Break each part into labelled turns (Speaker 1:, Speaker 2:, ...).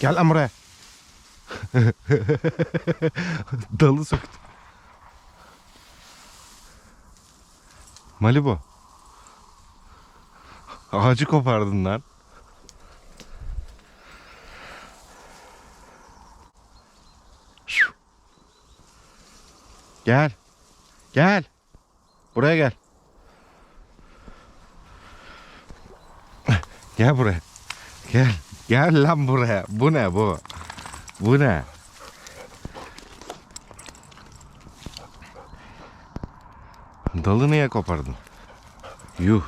Speaker 1: Gel lan buraya. Dalı söktü. Malibu. Ağacı kopardın lan. Gel. Gel. Buraya gel. Gel buraya. Gel. Gel lan buraya. Bu ne bu? Bu ne? Dalı niye kopardın? Yuh.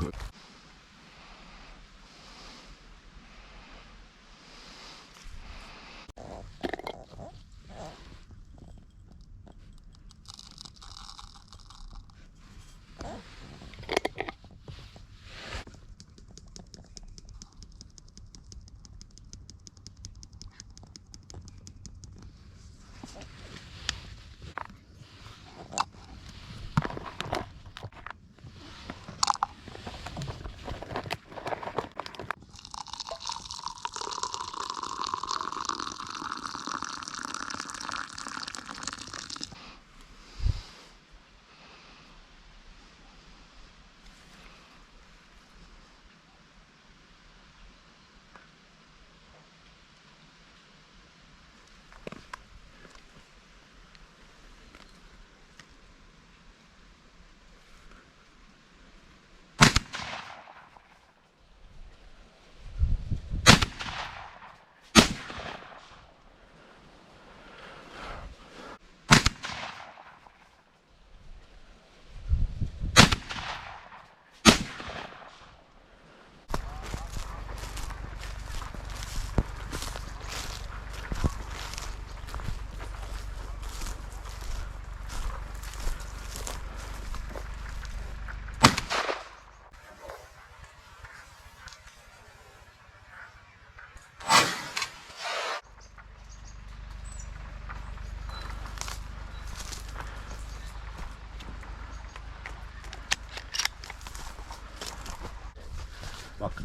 Speaker 2: Bak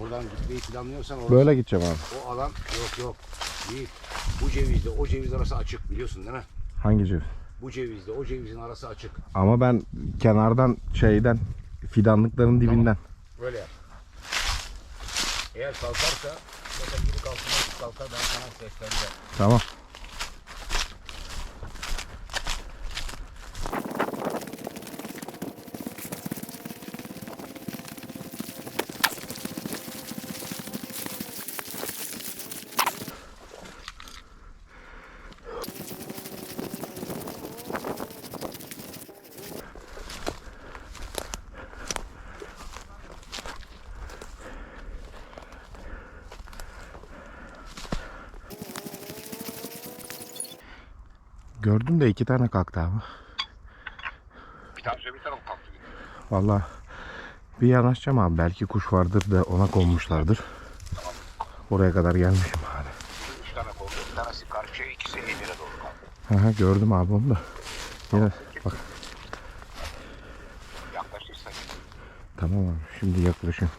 Speaker 2: oradan gitmeyi planlıyorsan orası,
Speaker 1: Böyle gideceğim abi.
Speaker 2: o alan yok yok. Değil. Bu cevizle o ceviz arası açık biliyorsun değil mi?
Speaker 1: Hangi ceviz?
Speaker 2: Bu cevizle o cevizin arası açık.
Speaker 1: Ama ben kenardan şeyden fidanlıkların dibinden.
Speaker 2: Böyle yap. Eğer kalkarsa zaten gibi kalkmaz kalkar ben sana sesleneceğim.
Speaker 1: Tamam. Gördüm de iki tane kalktı abi.
Speaker 2: Bir tane bir tane kalktı.
Speaker 1: Vallahi bir yanaşacağım abi. Belki kuş vardır da ona konmuşlardır. Oraya kadar gelmişim hali.
Speaker 2: Üç tane oldu. Bir tanesi karşıya ikisi eline doğru kalktı.
Speaker 1: Aha, gördüm abi onu da. Yine bak
Speaker 2: Yaklaşırsa
Speaker 1: tamam abi şimdi yaklaşıyorum.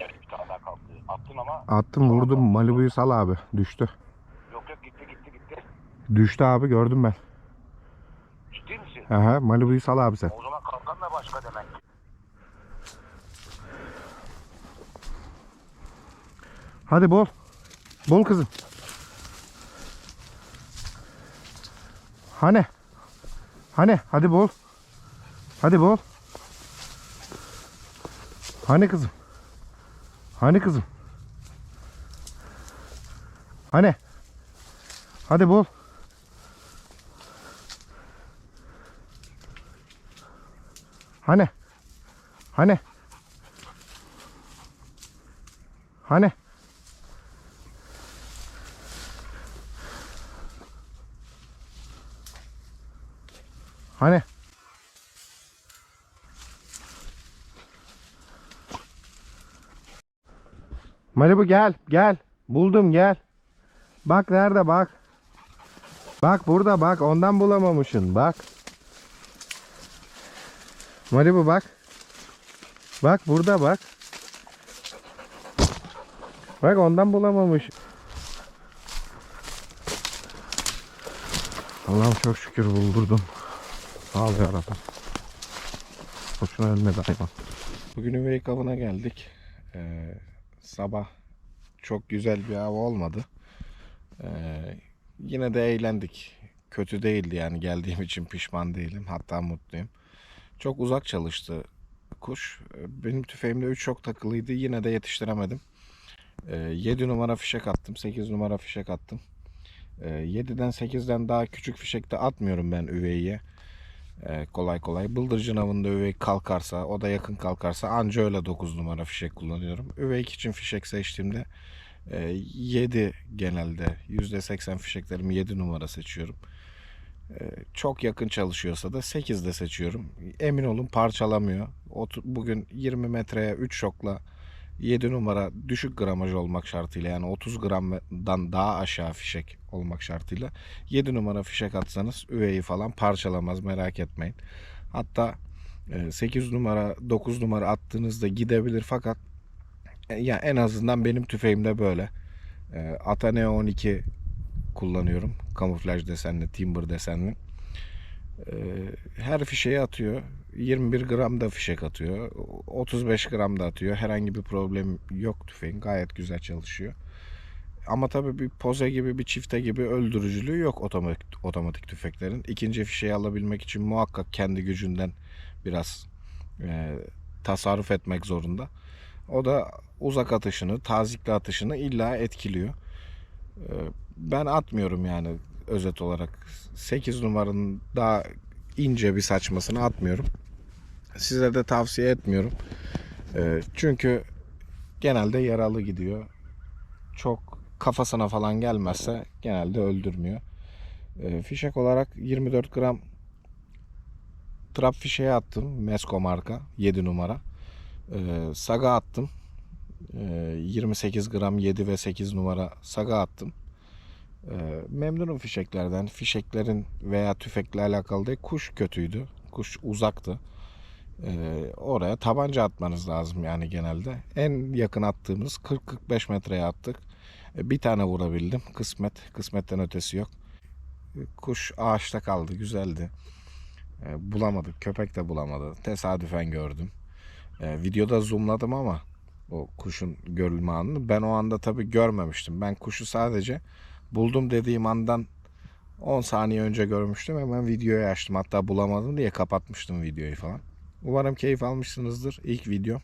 Speaker 2: yani bir tane daha kalktı. Attın ama
Speaker 1: Attım vurdum Malibu'yu sal abi. Düştü.
Speaker 2: yok yok gitti gitti gitti.
Speaker 1: Düştü abi gördüm ben.
Speaker 2: Ciddi misin?
Speaker 1: Aha Malibu'yu sal abi sen.
Speaker 2: O zaman kalkan da başka demek.
Speaker 1: Hadi bol. Bol kızım. Hani? Hani? Hadi bol. Hadi bol. Hani kızım? Hani kızım? Hani? Hadi bol. Hani? Hani? Hani? Hani? Malibu gel, gel. Buldum gel. Bak nerede bak. Bak burada bak ondan bulamamışsın bak. Malibu bak. Bak burada bak. Bak ondan bulamamış. Allah'ım çok şükür buldurdum. Sağ ol yarabbim. Boşuna ölmedi hayvan. Bugün üvey geldik. Ee, sabah çok güzel bir hava olmadı. Ee, yine de eğlendik. Kötü değildi yani geldiğim için pişman değilim. Hatta mutluyum. Çok uzak çalıştı kuş. Ee, Benim tüfeğimde 3 şok takılıydı. Yine de yetiştiremedim. Ee, 7 numara fişek attım. 8 numara fişek attım. Ee, 7'den 8'den daha küçük fişekte atmıyorum ben üveyiye. Ee, kolay kolay. Bıldırcın avında üvey kalkarsa, o da yakın kalkarsa anca öyle 9 numara fişek kullanıyorum. Üveyik için fişek seçtiğimde 7 genelde %80 fişeklerimi 7 numara seçiyorum. Ee, Çok yakın çalışıyorsa da 8 de seçiyorum. Emin olun parçalamıyor. Bugün 20 metreye 3 şokla 7 numara düşük gramaj olmak şartıyla yani 30 gramdan daha aşağı fişek olmak şartıyla 7 numara fişek atsanız üveyi falan parçalamaz merak etmeyin. Hatta e, 8 numara 9 numara attığınızda gidebilir fakat e, ya en azından benim tüfeğimde böyle. E, Atane 12 kullanıyorum. Kamuflaj desenli, timber desenli. E, Her fişeği atıyor. 21 gram da fişek atıyor. 35 gram da atıyor. Herhangi bir problem yok tüfeğin. Gayet güzel çalışıyor. Ama tabii bir poze gibi bir çifte gibi öldürücülüğü yok otomatik, otomatik tüfeklerin. İkinci fişeği alabilmek için muhakkak kendi gücünden biraz e, tasarruf etmek zorunda. O da uzak atışını, tazikli atışını illa etkiliyor. E, ben atmıyorum yani özet olarak. 8 numaranın daha ince bir saçmasını atmıyorum. Size de tavsiye etmiyorum. E, çünkü genelde yaralı gidiyor. Çok kafasına falan gelmezse genelde öldürmüyor. E, fişek olarak 24 gram trap fişeği attım. Mesko marka 7 numara. Saga attım. E, 28 gram 7 ve 8 numara saga attım. E, memnunum fişeklerden. Fişeklerin veya tüfekle alakalı değil. Kuş kötüydü. Kuş uzaktı. E, oraya tabanca atmanız lazım yani genelde. En yakın attığımız 40-45 metreye attık. Bir tane vurabildim. Kısmet. Kısmetten ötesi yok. Kuş ağaçta kaldı. Güzeldi. Bulamadık. Köpek de bulamadı. Tesadüfen gördüm. Videoda zoomladım ama o kuşun görülme anını ben o anda tabii görmemiştim. Ben kuşu sadece buldum dediğim andan 10 saniye önce görmüştüm. Hemen videoyu açtım. Hatta bulamadım diye kapatmıştım videoyu falan. Umarım keyif almışsınızdır. İlk video.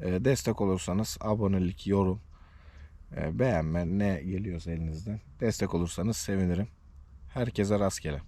Speaker 1: E, destek olursanız abonelik, yorum, e, beğenme ne geliyorsa elinizden. Destek olursanız sevinirim. Herkese rastgele.